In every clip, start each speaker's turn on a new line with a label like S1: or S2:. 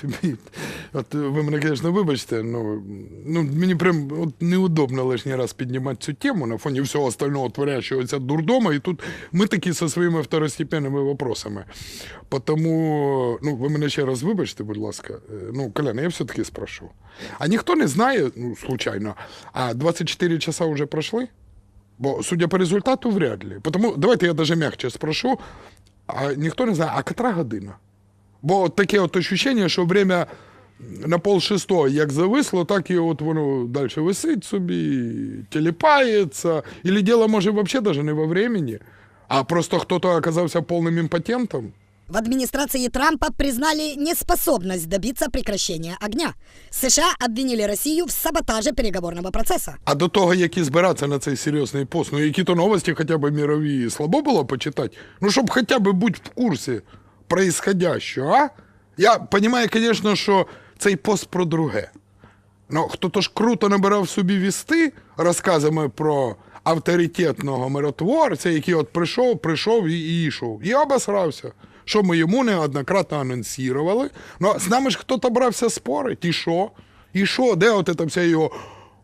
S1: тобі. От ви мене, звісно, вибачте, ну, ну мені прям от неудобно лишній раз піднімати цю тему на фоні всього остального творящогося дурдома, і тут ми такі зі своїми второстепенними вопросами. Тому, ну, ви мене ще раз вибачте, будь ласка. Е, Ну, Коляна, я все-таки спрошу. А ніхто не знає, ну, случайно, а 24 часа вже пройшли? Бо, судя по результату, вряд ли. Тому давайте я даже м'якче спрошу, а ніхто не знає, а котра година? Бо от таке от ощущення, що время на пол шестого як зависло, так і от воно далі висить собі, телепається. Или діло може взагалі даже не во времени, а просто хтось оказався повним імпотентом.
S2: В администрации Трампа признали неспособность добиться прекращения огня. США обвинили Россию в саботаже переговорного процесса.
S1: А до того, як і збиратися на цей серйозний пост, ну які то новості хоча б мірові слабо було почитати, ну щоб хоча б бути в курсі происходящего, а? Я розумію, звісно, що цей пост про друге. Ну, хто-то ж круто набирав собі вісти розказами про авторитетного миротворця, який от прийшов, прийшов і, йшов. І обосрався. Що ми йому неоднократно анонсували. Ну, з нами ж хто-то брався спорити. І що? І що? Де от ця вся його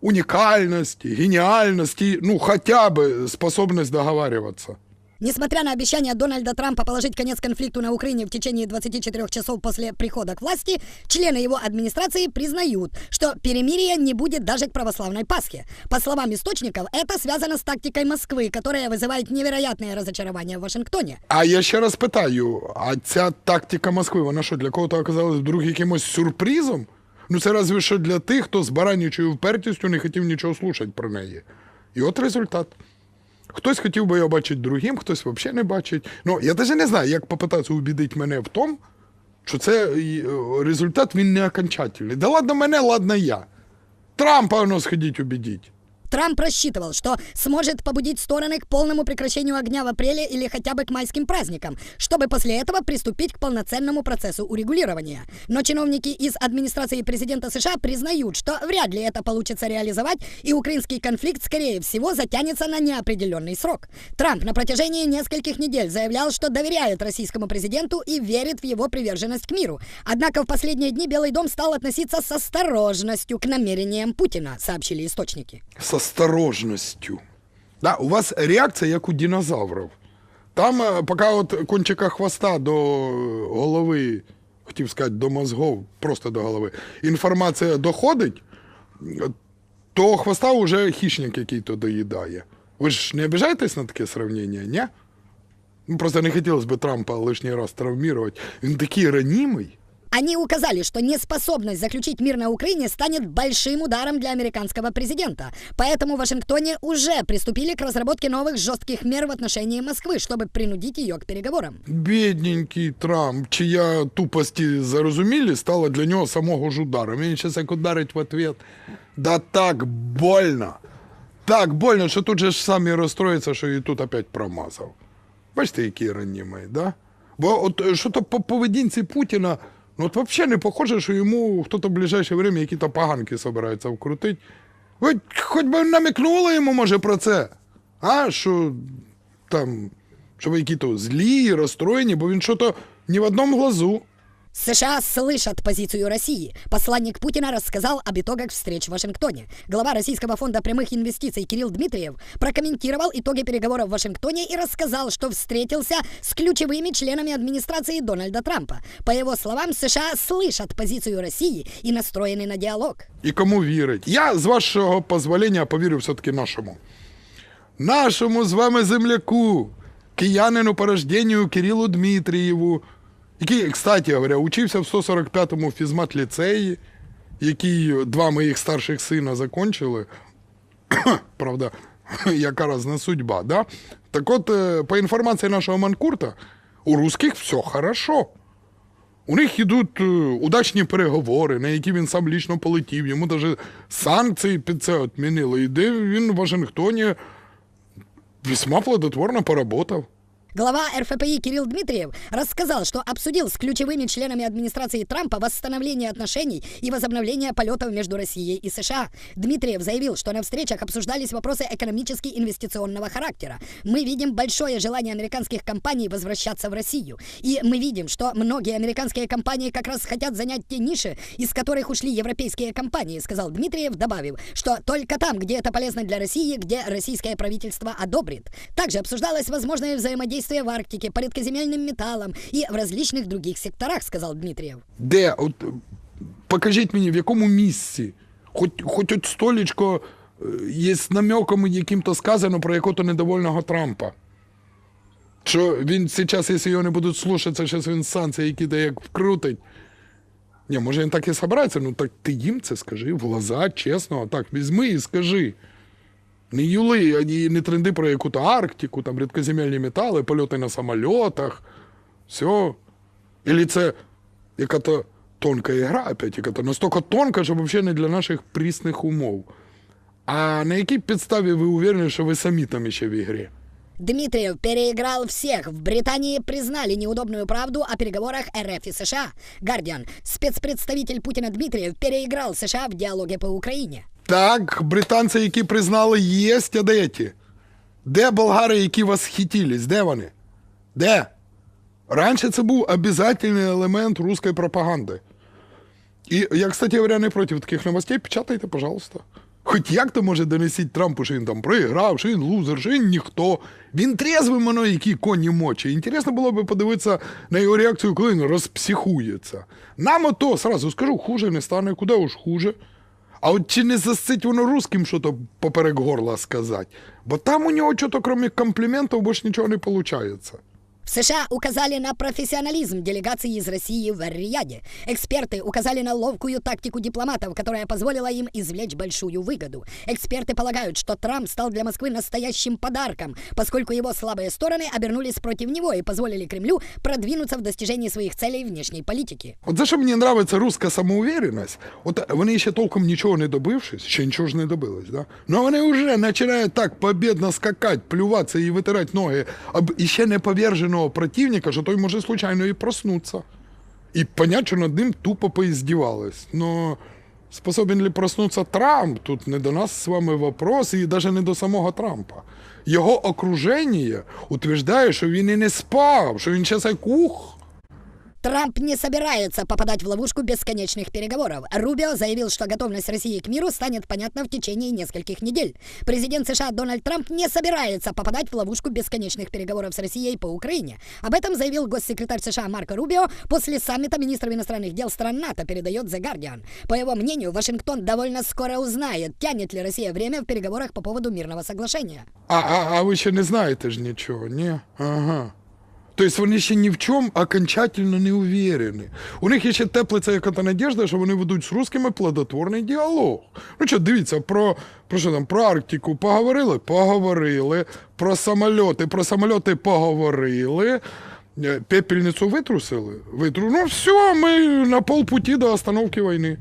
S1: унікальність, геніальність, ну, хоча б способність договарюватися.
S2: Несмотря на обещание Дональда Трампа положить конец конфликту на Украине в течение 24 часов после прихода к власти, члены его администрации признают, что перемирия не будет даже к православной Пасхе. По словам источников, это связано с тактикой Москвы, которая вызывает невероятное разочарование в Вашингтоне.
S1: А я ще раз питаю: а ця тактика Москви, вона що, для кого-то оказалась вдруг якимось сюрпризом? Ну це разве що для тих, хто з баранячою впертістю не хотів нічого слухати про неї. І от результат. Хтось хотів би його бачити другим, хтось взагалі не бачить. Ну, я навіть не знаю, як попитатися убідити мене в тому, що це е, результат він не окончательний. Да ладно мене, ладно я. Трампа воно сходіть убедіть.
S2: Трамп рассчитывал, что сможет побудить стороны к полному прекращению огня в апреле или хотя бы к майским праздникам, чтобы после этого приступить к полноценному процессу урегулирования. Но чиновники из администрации президента США признают, что вряд ли это получится реализовать, и украинский конфликт, скорее всего, затянется на неопределенный срок. Трамп на протяжении нескольких недель заявлял, что доверяет российскому президенту и верит в его приверженность к миру. Однако в последние дни Белый дом стал относиться с осторожностью к намерениям Путина, сообщили источники.
S1: З осторожністю. Да, у вас реакція як у динозаврів. Там, е, поки от кончика хвоста до голови, хотів сказати, до мозгов, просто до голови, інформація доходить, е, то хвоста вже хищник який-то доїдає. Ви ж не обіжаєтесь на таке сравнення, ні? Ну, просто не хотілося б Трампа лишній раз травмувати. Він такий ранімий.
S2: Они указали, что неспособность заключить мир на Украине станет большим ударом для американского президента. Поэтому в Вашингтоне уже приступили к разработке новых жестких мер в отношении Москвы, чтобы принудить ее к переговорам.
S1: Бідненький Трамп, чия тупості зарозумілі, стала для нього самого ж ударом. Він зараз як ударить в ответ. Да так больно. Так больно, що тут же ж самі розстроїться, що і тут опять промазав. Бачите, який ранімий, да? Бо от е, що то по поведінці Путіна, Ну от взагалі не похоже, що йому хто-то в ближайше время які-то поганки збирається вкрутити. Ви хоч би намікнули йому, може, про це. А, що там, що ви які-то злі, розстроєні, бо він що-то ні в одному глазу.
S2: США слышат позицию России. Посланник Путина рассказал об итогах встреч в Вашингтоне. Глава Российского фонда прямых инвестиций Кирилл Дмитриев прокомментировал итоги переговоров в Вашингтоне и рассказал, что встретился с ключевыми членами администрации Дональда Трампа. По его словам, США слышат позицию России и настроены на диалог.
S1: І кому вірить? Я, з вашого позволення, повірю все-таки нашому. Нашому з вами земляку, киянину по рожденню Кирилу Дмитрієву, який, кстати говоря, учився в 145-му фізмат-ліцеї, який два моїх старших сина закончили. Правда, яка разна судьба, да? Так от, е, по інформації нашого манкурта, у русських все хорошо. У них йдуть е, удачні переговори, на які він сам лічно полетів. Йому навіть санкції під це відмінили. І де він в Вашингтоні весьма плодотворно поработав.
S2: Глава РФПИ Кирилл Дмитриев рассказал, что обсудил с ключевыми членами администрации Трампа восстановление отношений и возобновление полетов между Россией и США. Дмитриев заявил, что на встречах обсуждались вопросы экономически-инвестиционного характера. Мы видим большое желание американских компаний возвращаться в Россию. И мы видим, что многие американские компании как раз хотят занять те ниши, из которых ушли европейские компании, сказал Дмитриев, добавив, что только там, где это полезно для России, где российское правительство одобрит. Также обсуждалось возможное взаимодействие в Арктике, по редкоземельным металлам и в различных других секторах, сказал Дмитриев.
S1: Де? От, покажіть мені, в якому місці? Хоч, хоч от столічко е, є з намеком яким-то сказано про якого-то недовольного Трампа. Що він зараз, якщо його не будуть слухатися, зараз він санкції які то як вкрутить. Ні, може він так і собирається, ну так ти їм це скажи в глаза, чесно, так візьми і скажи. Не юли, і не тренди про яку-то Арктику, там рідкоземельні метали, польоти на самольотах. Все. Или це яка-то тонка ігра, опять, яка-то настільки тонка, що взагалі не для наших прісних умов. А на якій підставі ви уверені, що ви самі там ще в ігрі?
S2: Дмитриев переиграл всех. В Британии признали неудобную правду о переговорах РФ и США. Гардиан. Спецпредставитель Путина Дмитриев переиграл США в диалоге по Украине.
S1: Так, британці, які признали, є, а де? Де болгари, які вас хитілись? Де вони? Де? Раніше це був обов'язковий елемент русської пропаганди. І я, кстати говоря, не проти таких новостей. Печатайте, пожалуйста. Хоч як то може донесіть Трампу, що він там проіграв, що він лузер, що він ніхто. Він трезвий воно, які коні мочі. Інтересно було б подивитися на його реакцію, коли він розпсихується. Нам ото, сразу скажу, хуже не стане, куди уж хуже. А от чи не засить воно русським що-то поперек горла сказати? Бо там у нього що-то, крім компліментів, більше нічого не виходить.
S2: В США указали на профессионализм делегации из России в Эр-Рияде. Эксперты указали на ловкую тактику дипломатов, которая позволила им извлечь большую выгоду. Эксперты полагают, что Трамп стал для Москвы настоящим подарком, поскольку его слабые стороны обернулись против него и позволили Кремлю продвинуться в достижении своих целей внешней политики.
S1: От за що мені подобається руська самоуверенность, от вони ще толком нічого не добившись, ще нічого ж не добились, да? Ну вони вже починають так побідно скакати, плюватися і витирати ноги об іще не поверженого противника, що той може случайно і проснутися. І понять, що над ним тупо поіздівались. Но способен ли проснутися Трамп? Тут не до нас з вами вопрос, і навіть не до самого Трампа. Його окруження утверждає, що він і не спав, що він ще кух. ух.
S2: Трамп не собирается попадать в ловушку бесконечных переговоров. Рубио заявил, что готовность России к миру станет понятна в течение нескольких недель. Президент США Дональд Трамп не собирается попадать в ловушку бесконечных переговоров с Россией по Украине. Об этом заявил госсекретарь США Марко Рубио после саммита министров иностранных дел стран НАТО, передает The Guardian. По его мнению, Вашингтон довольно скоро узнает, тянет ли Россия время в переговорах по поводу мирного соглашения.
S1: А, а, а ви ще не знаєте ж нічого, ні? Ага. Тобто вони ще ні в чому окончательно не уверені. У них є ще теплиться яка-то надіжда, що вони ведуть з русскими плодотворний діалог. Ну що, дивіться, про, про що там, про Арктику поговорили? Поговорили. Про самольоти, про самольоти поговорили. Е, Пепельницю витрусили? Витру... Ну все, ми на полпуті до остановки війни.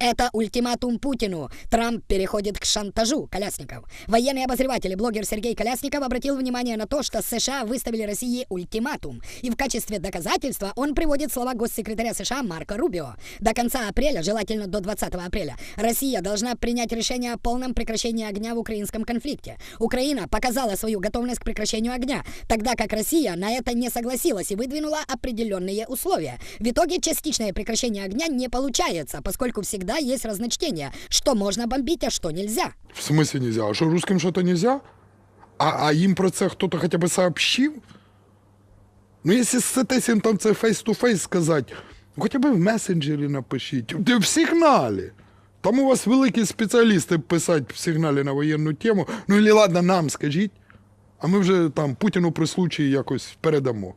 S2: Это ультиматум Путину. Трамп переходит к шантажу Колясников. Военный обозреватель и блогер Сергей Колясников обратил внимание на то, что США выставили России ультиматум. И в качестве доказательства он приводит слова госсекретаря США Марка Рубио. До конца апреля, желательно до 20 апреля, Россия должна принять решение о полном прекращении огня в украинском конфликте. Украина показала свою готовность к прекращению огня, тогда как Россия на это не согласилась и выдвинула определенные условия. В итоге частичное прекращение огня не получается, поскольку всегда есть разночтение, что можно бомбить, а что нельзя.
S1: В смысле нельзя? А что, русским что-то нельзя? А, а им про це хто-то хоча б сообщив? Ну, якщо ситесь їм там це фейс-ту-фейс сказати, ну, хоча б в месенджері напишіть, в сигналі. Там у вас великі спеціалісти писати в сигналі на воєнну тему. Ну, і ладно, нам скажіть, а ми вже там Путіну при случаї якось передамо.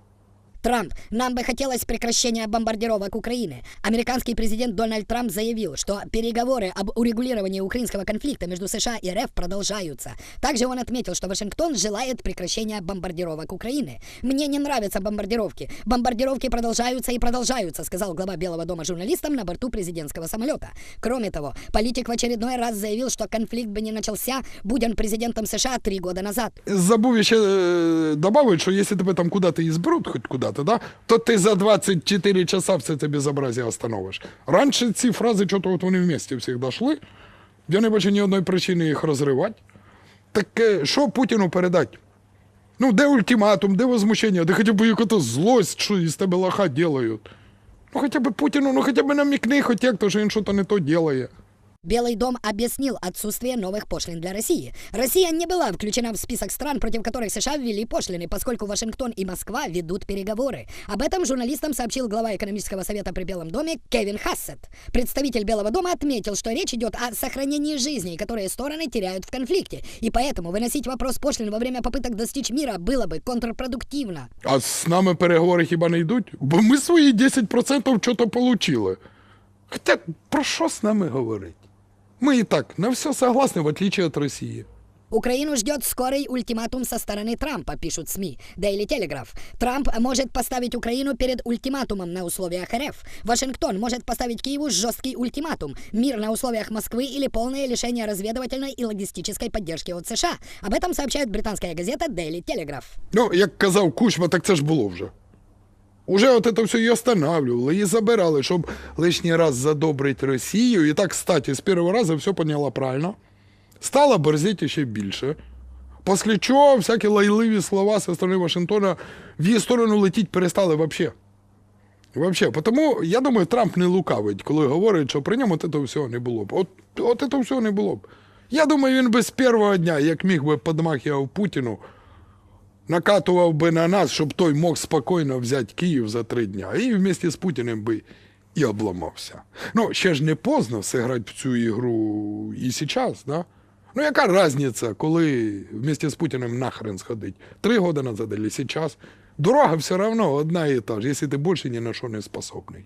S2: Трамп, нам бы хотелось прекращения бомбардировок Украины. Американский президент Дональд Трамп заявил, что переговоры об урегулировании украинского конфликта между США и РФ продолжаются. Также он отметил, что Вашингтон желает прекращения бомбардировок Украины. Мне не нравятся бомбардировки. Бомбардировки продолжаются и продолжаются, сказал глава Белого дома журналистам на борту президентского самолета. Кроме того, политик в очередной раз заявил, что конфликт бы не начался, будь он президентом США три года назад.
S1: Забув ще е, добавити, що якщо тебе там куди-то і зберуть, хоч куди-то, да, то ти за 24 часа все це безобразие остановиш. Раніше ці фрази, чого от вони вместе всіх дошли, я не бачу ні одної причини їх розривати. Так е, що Путіну передати? Ну, де ультиматум, де возмущення, де хоча б якась злость, що із тебе лоха делають. Ну, хоча б Путіну, ну хоча б намікни, хоч як, то що він щось не то делає.
S2: Белый дом объяснил отсутствие новых пошлин для России. Россия не была включена в список стран, против которых США ввели пошлины, поскольку Вашингтон и Москва ведут переговоры. Об этом журналистам сообщил глава экономического совета при Белом доме Кевин Хассет. Представитель Белого дома отметил, что речь идет о сохранении жизней, которые стороны теряют в конфликте. И поэтому выносить вопрос пошлин во время попыток достичь мира было бы контрпродуктивно.
S1: А з нами переговори хіба не йдуть? Бо ми свої 10% чого-то получили. Хоча про що з нами говорить? Ми і так на все согласны, в отличие от Росії.
S2: Украину ждет скорый ультиматум со стороны Трампа, пишут СМИ. Daily Telegraph. Трамп может поставить Украину перед ультиматумом на условиях РФ. Вашингтон может поставить Киеву жесткий ультиматум. Мир на условиях Москвы или полное лишение разведывательной и логистической поддержки от США. Об этом сообщает британская газета Daily Telegraph.
S1: Ну, як казав Кучма, так це ж було вже. Уже от це все і останавливали, і забирали, щоб лишній раз задобрити Росію. І так, кстати, з першого разу все поняла правильно. Стала борзіти ще більше. Після чого всякі лайливі слова зі сторони Вашингтона в її сторону летіть перестали взагалі. Вообще, тому я думаю, Трамп не лукавить, коли говорить, що при ньому от цього всього не було б. От, от цього всього не було б. Я думаю, він би з першого дня, як міг би подмахивав Путіну, накатував би на нас, щоб той мог спокійно взяти Київ за три дня. І вместе з Путіним би і обламався. Ну, ще ж не поздно зіграти в цю ігру і зараз, да? Ну, яка різниця, коли вместе з Путіним нахрен сходить? Три роки назад або зараз. Дорога все одно одна і та ж, якщо ти більше ні на що не способний.